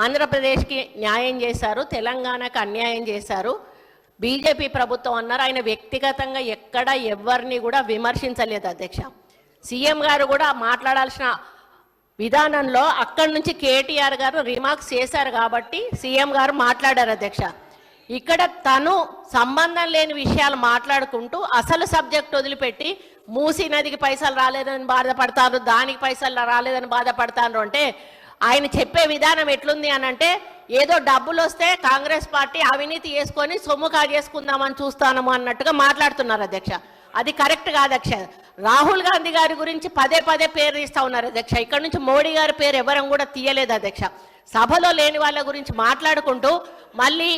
ఆంధ్రప్రదేశ్కి న్యాయం చేశారు తెలంగాణకు అన్యాయం చేశారు. బీజేపీ ప్రభుత్వం అన్నారు ఆయన వ్యక్తిగతంగా ఎక్కడ ఎవరిని కూడా విమర్శించలేదు అధ్యక్ష. సీఎం గారు కూడా మాట్లాడాల్సిన విధానంలో అక్కడి నుంచి కేటీఆర్ గారు రిమార్క్స్ చేశారు కాబట్టి సీఎం గారు మాట్లాడారు అధ్యక్ష. ఇక్కడ తను సంబంధం లేని విషయాలు మాట్లాడుకుంటూ అసలు సబ్జెక్ట్ వదిలిపెట్టి మూసీ నదికి పైసలు రాలేదని బాధపడతారు దానికి పైసలు రాలేదని బాధపడతారు అంటే ఆయన చెప్పే విధానం ఎట్లుంది అని అంటే ఏదో డబ్బులు వస్తే కాంగ్రెస్ పార్టీ అవినీతి చేసుకొని సొమ్ము కాజేసుకుందామని చూస్తాము అన్నట్టుగా మాట్లాడుతున్నారు అధ్యక్ష. అది కరెక్ట్ కాదు అధ్యక్ష రాహుల్ గాంధీ గారి గురించి పదే పదే పేరు తీస్తా ఉన్నారు అధ్యక్ష. ఇక్కడ నుంచి మోడీ గారి పేరు ఎవరం కూడా తీయలేదు అధ్యక్ష. సభలో లేని వాళ్ళ గురించి మాట్లాడుకుంటూ మళ్ళీ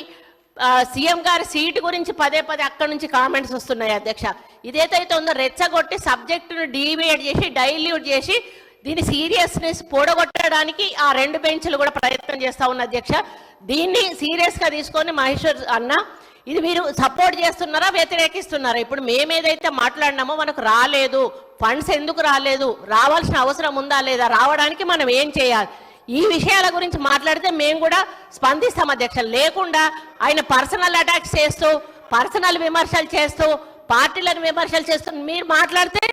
సీఎం గారి సీటు గురించి పదే పదే అక్కడి నుంచి కామెంట్స్ వస్తున్నాయి అధ్యక్ష. ఇదేదైతే ఉందో రెచ్చగొట్టి సబ్జెక్టును డీవియేట్ చేసి డైల్యూట్ చేసి దీని సీరియస్నెస్ పూడగొట్టడానికి ఆ రెండు బెంచ్లు కూడా ప్రయత్నం చేస్తా ఉన్న అధ్యక్ష. దీన్ని సీరియస్గా తీసుకొని మహేశ్వర్ అన్న ఇది మీరు సపోర్ట్ చేస్తున్నారా వ్యతిరేకిస్తున్నారా? ఇప్పుడు మేమేదైతే మాట్లాడినామో మనకు రాలేదు ఫండ్స్ ఎందుకు రాలేదు రావాల్సిన అవసరం ఉందా లేదా రావడానికి మనం ఏం చేయాలి? ఈ విషయాల గురించి మాట్లాడితే మేము కూడా స్పందిస్తాం అధ్యక్ష. లేకుండా ఆయన పర్సనల్ అటాక్స్ చేస్తూ పర్సనల్ విమర్శలు చేస్తూ పార్టీలను విమర్శలు చేస్తూ మీరు మాట్లాడితే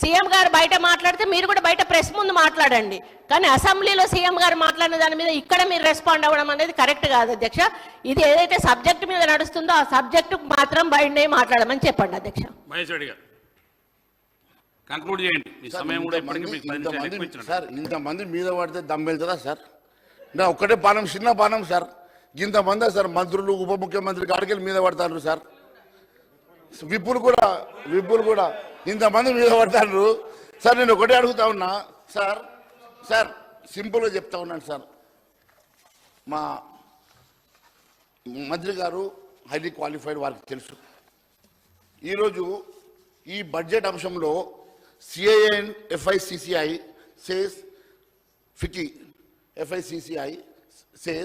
సీఎం గారు బయట మాట్లాడితే మీరు కూడా బయట ప్రెస్ ముందు మాట్లాడండి. కానీ అసెంబ్లీలో సీఎం గారు మాట్లాడిన దాని మీద ఇక్కడ మీరు రెస్పాండ్ అవ్వడం అనేది కరెక్ట్ కాదు అధ్యక్ష. ఇది ఏదైతే సబ్జెక్ట్ మీద నడుస్తుందో ఆ సబ్జెక్టు మాత్రం బయట మాట్లాడమని చెప్పండి అధ్యక్ష. కంక్లూడ్ చేయండి. ఇంతమంది ఇచ్చినట్టు. సార్ ఇంతమంది మీద పడితే దమ్ వెళ్తుందా సార్? నా ఒక్కటే పానం చిన్న పానం సార్. ఇంతమంది సార్ మంత్రులు ఉప ముఖ్యమంత్రి కాడికెళ్ళి మీద పడతారు సార్. విప్పులు కూడా విప్పులు కూడా ఇంతమంది మీద పడతారు సార్ నేను ఒకటే అడుగుతా ఉన్నా. సార్ సార్ సింపుల్గా చెప్తా ఉన్నాను సార్. మా మంత్రి గారు హైలీ క్వాలిఫైడ్ వారికి తెలుసు. ఈరోజు ఈ బడ్జెట్ అంశంలో CIN FICCI says FICCI FICCI says